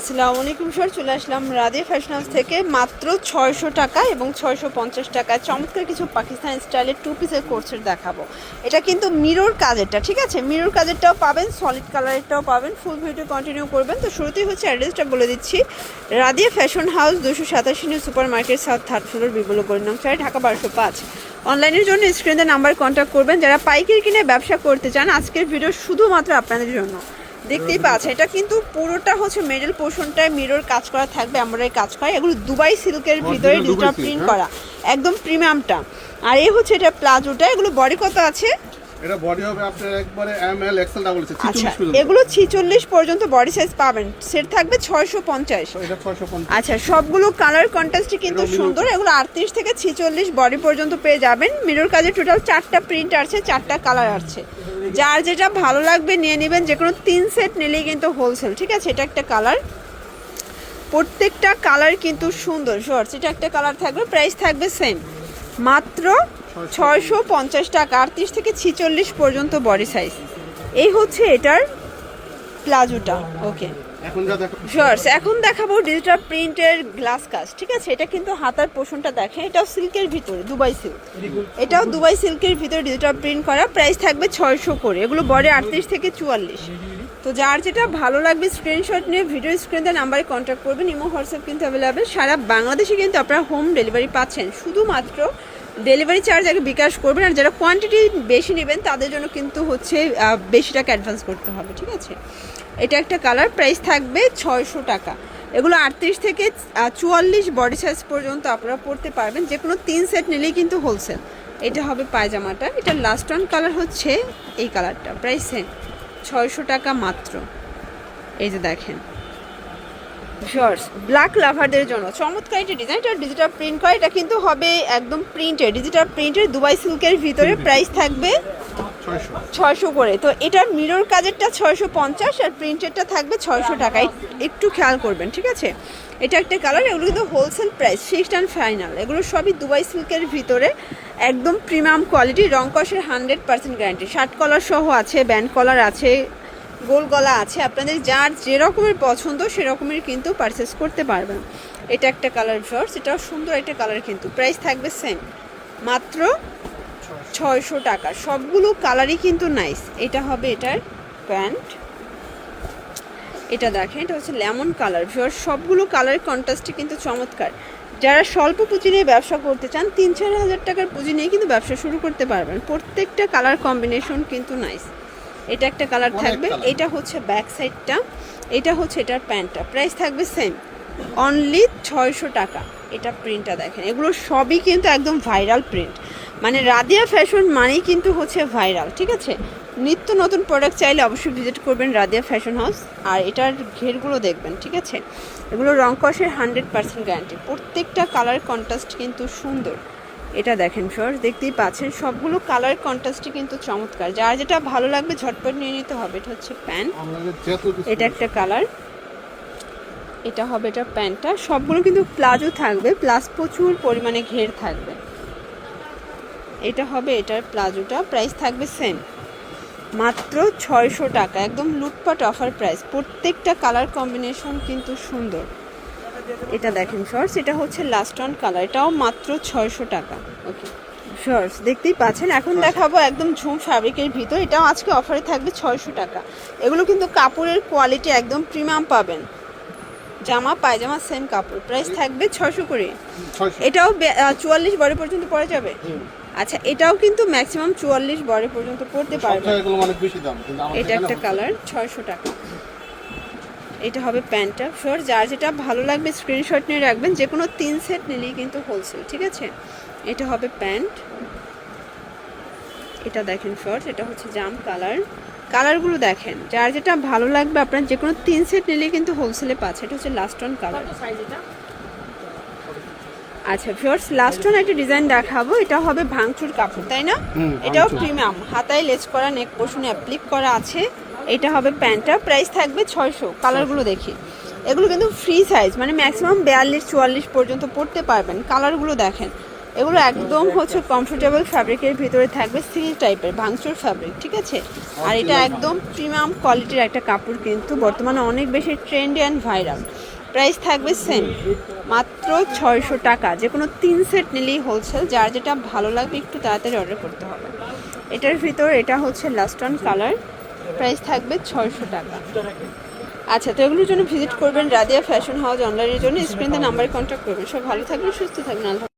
আসসালামু আলাইকুম স্যার, চলে আসলাম রাধে ফ্যাশন হাউস থেকে মাত্র ছয়শো টাকা এবং ছয়শো পঞ্চাশ টাকায় চমৎকার কিছু পাকিস্তান স্টাইলের টু পিসের কোর্সের দেখাবো। এটা কিন্তু মিরর কাজেরটা, ঠিক আছে? মিরর কাজেরটাও পাবেন সলিড কালারেরটাও পাবেন ফুল ভিডিও কন্টিনিউ করবেন। তো শুরুতেই হচ্ছে অ্যাড্রেসটা বলে দিচ্ছি। রাদিয়া ফ্যাশন হাউস দুশো সাতাশি new super market south third floor বিবুল গরিনাম চাই ঢাকা বারোশো পাঁচ। অনলাইনের জন্য স্ক্রিনে নাম্বার কন্ট্যাক্ট করবেন। যারা পাইকারি কিনে ব্যবসা করতে চান, আজকের ভিডিও শুধুমাত্র আপনাদের জন্য। দেখতেই পাচ্ছেন এটা কিন্তু পুরোটা হচ্ছে মেডেল পোর্শনটায় মিরর কাজ করা থাকবে আমরা এই কাজ করা। এগুলো দুবাই সিল্কের ভিতরে ডিজিটাল প্রিন্ট হ্যাঁ? করা একদম প্রিমিয়ামটা আর এই হচ্ছে এটা প্লাজোটা এগুলো বডি কত আছে? এটা বডি হবে আপনার একবারে M L XL double XL আচ্ছা 46 এগুলো ছিচল্লিশ পর্যন্ত বডি সাইজ পাবেন। সেট থাকবে ছয়শো পঞ্চাশ। তো এটা 650 আচ্ছা সবগুলো কালার কন্ট্রাস্টই কিন্তু সুন্দর। এগুলো আটত্রিশ থেকে ছিচল্লিশ বডি পর্যন্ত পেয়ে যাবেন। মিরর কাজে টোটাল চারটা প্রিন্ট আছে চারটা কালার আছে যার যেটা ভালো লাগবে নিয়ে নেবেন যে কোনো তিন সেট নিলেই কিন্তু হোলসেল ঠিক আছে? এটা একটা কালার প্রত্যেকটা কালার কিন্তু সুন্দর শর্টস এটা একটা কালার থাকবে প্রাইস থাকবে সেম মাত্র ছয়শো পঞ্চাশ টাকা আটত্রিশ থেকে ছিচল্লিশ পর্যন্ত বডি সাইজ এই হচ্ছে এটার প্লাজোটা। ওকে। এখন শর্টস এখন দেখাবো ডিজিটাল প্রিন্টের গ্লাস কাজ ঠিক আছে? এটা কিন্তু হাতার পোষণটা দেখে এটাও সিল্কের ভিতরে দুবাই সিল্ক এটাও দুবাই সিল্কের ভিতরে ডিজিটাল প্রিন্ট করা প্রাইস থাকবে ছয়শো করে এগুলো বডি আটত্রিশ থেকে চুয়াল্লিশ। তো যার যেটা ভালো লাগবে স্ক্রিনশট নিয়ে ভিডিও স্ক্রিনে নাম্বারে কন্ট্যাক্ট করবেন। ইমো হোয়াটসঅ্যাপ কিন্তু অ্যাভেলেবেল সারা বাংলাদেশে কিন্তু আপনারা হোম ডেলিভারি পাচ্ছেন। শুধুমাত্র ডেলিভারি চার্জ আগে বিকাশ করবেন আর যারা কোয়ান্টিটি বেশি নেবেন, তাদের জন্য কিন্তু হচ্ছে বেশি টাকা অ্যাডভান্স করতে হবে, ঠিক আছে? এটা একটা কালার প্রাইস থাকবে ছয়শো টাকা। এগুলো আটত্রিশ থেকে চুয়াল্লিশ বডি সাইজ পর্যন্ত আপনারা পড়তে পারবেন। যে কোনো তিন সেট নিলেই কিন্তু হোলসেল এটা হবে পায়জামাটা। এটা লাস্ট ওয়ান কালার হচ্ছে এই কালারটা প্রাইস সেম ছয়শো টাকা মাত্র। এই যে দেখেন। শর্টস ব্ল্যাক লাভারদের জন্য চমৎকার একটা ডিজাইন এটা ডিজিটাল প্রিন্ট করা এটা কিন্তু হবে একদম প্রিন্টেড ডিজিটাল প্রিন্টের দুবাই সিল্কের ভিতরে প্রাইস থাকবে 600 ছয়শো করে। তো এটার মিরর কাজেরটা ছয়শো পঞ্চাশ আর প্রিন্টেরটা থাকবে ছয়শো টাকা। একটু খেয়াল করবেন ঠিক আছে? এটা একটা কালার এগুলো কিন্তু wholesale price fixed and final এগুলো সবই দুবাই সিল্কের ভিতরে একদম প্রিমিয়াম কোয়ালিটি রং কষের hundred percent guarantee shirt collar সহ আছে ব্যান্ড কলার আছে গোল গলা আছে, আপনাদের যার যে রকমের পছন্দ সেরকমের কিন্তু পারচেস করতে পারবেন। এটা একটা কালার শর্টস এটাও সুন্দর একটা কালার কিন্তু। প্রাইস থাকবে সেম মাত্র ছয়শো টাকা। সবগুলো কালারই কিন্তু নাইস এটা হবে এটার প্যান্ট এটা দেখেন, এটা হচ্ছে লেমন কালার ভিওর সবগুলো কালার কন্ট্রাস্টে কিন্তু চমৎকার। যারা স্বল্প পুঁজি নিয়ে ব্যবসা করতে চান, তিন চার হাজার টাকার পুঁজি নিয়ে কিন্তু ব্যবসা শুরু করতে পারবেন। প্রত্যেকটা কালার কম্বিনেশন কিন্তু নাইস এটা একটা কালার থাকবে। এটা হচ্ছে ব্যাক সাইডটা। এটা হচ্ছে এটার প্যান্টটা। প্রাইস থাকবে সেম অনলি ছয়শো টাকা। এটা প্রিন্টটা দেখেন। এগুলো সবই কিন্তু একদম ভাইরাল প্রিন্ট মানে রাদিয়া ফ্যাশন মানেই কিন্তু হচ্ছে ভাইরাল ঠিক আছে? নিত্য নতুন প্রোডাক্ট চাইলে অবশ্যই ভিজিট করবেন রাদিয়া ফ্যাশন হাউস আর এটার ঘেরগুলো দেখবেন ঠিক আছে? এগুলো রং কষের হান্ড্রেড পার্সেন্ট গ্যারান্টি প্রত্যেকটা কালার কন্ট্রাস্ট কিন্তু সুন্দর। এটা দেখেন সর দেখতেই পাচ্ছেন সবগুলো কালার কন্ট্রাস্টই কিন্তু চমৎকার। যার যেটা ভালো লাগবে ঝটপট নিয়ে নিতে হবে। এটা হচ্ছে প্যান্ট এটা একটা কালার এটা হবে এটা প্যান্টটা সবগুলো কিন্তু প্লাজো থাকবে প্লাস প্রচুর পরিমাণে ঘের থাকবে। এটা হবে এটার প্লাজোটা। প্রাইস থাকবে সেম মাত্র ছয়শো টাকা। একদম লুটপাট অফার প্রাইস প্রত্যেকটা কালার কম্বিনেশন কিন্তু সুন্দর। এটা দেখেন শর্টস এটা হচ্ছে লাস্ট অন কালার এটাও মাত্র ছয়শো টাকা। ওকে শর্টস দেখতেই পাচ্ছেন? এখন দেখাবো একদম ঝুম ফ্যাব্রিকের ভিতর এটাও আজকে অফারে থাকবে ছয়শো টাকা। এগুলো কিন্তু কাপড়ের কোয়ালিটি একদম প্রিমিয়াম পাবেন। জামা পায়জামা সেম কাপড়। প্রাইস থাকবে ছয়শো করে। এটাও চুয়াল্লিশ বডি পর্যন্ত পরা যাবে। আচ্ছা এটাও কিন্তু ম্যাক্সিমাম চুয়াল্লিশ বডি পর্যন্ত পড়তে পারবে এটা একটা কালার ছয়শো টাকা। এটা হবে প্যান্টটা। শোর যার যেটা ভালো লাগবে স্ক্রিনশট নিয়ে রাখবেন যে কোনো তিন সেট নিলেই কিন্তু হোলসেল ঠিক আছে? এটা হবে প্যান্ট। এটা দেখেন শর্ট এটা হচ্ছে জাম কালার। কালারগুলো দেখেন যার যেটা ভালো লাগবে আপনার যে কোনো তিন সেট নিলেই কিন্তু হোলসেলে পাচ্ছে। এটা হচ্ছে লাস্ট ওয়ান কালার আচ্ছা ফিওর্স লাস্ট ওয়ান একটা ডিজাইন দেখাবো। এটা হবে ভাঙচুর কাপড় তাই না? এটাও প্রিমিয়াম হাতায় লেস করা নেক পোর্শনে অ্যাপ্লিক করা আছে। এটা হবে প্যান্টটা প্রাইস থাকবে ছয়শো কালারগুলো দেখি। এগুলো কিন্তু ফ্রি সাইজ মানে ম্যাক্সিমাম বিয়াল্লিশ চুয়াল্লিশ পর্যন্ত পড়তে পারবেন। কালারগুলো দেখেন। এগুলো একদম হচ্ছে কমফোর্টেবল ফ্যাব্রিকের ভিতরে থাকবে সিল্ক টাইপের ভাঙচুর ফ্যাব্রিক ঠিক আছে? আর এটা একদম প্রিমিয়াম কোয়ালিটির একটা কাপড় কিন্তু বর্তমানে অনেক বেশি ট্রেন্ডি অ্যান্ড ভাইরাল প্রাইস থাকবে সেম মাত্র ছয়শো টাকা। যে কোনো তিন সেট নিলেই হোলসেল যার যেটা ভালো লাগবে একটু তাড়াতাড়ি অর্ডার করতে হবে। এটার ভিতর এটা হচ্ছে লাস্ট অন কালার প্রাইস থাকবে ছয়শো টাকা। আচ্ছা তো এগুলোর জন্য ভিজিট করবেন রাদিয়া ফ্যাশন হাউস অনলাইনের জন্য। স্ক্রিনে নাম্বারে কন্ট্যাক্ট করবেন। সব ভালো থাকবেন, সুস্থ থাকবেন। আল্লাহ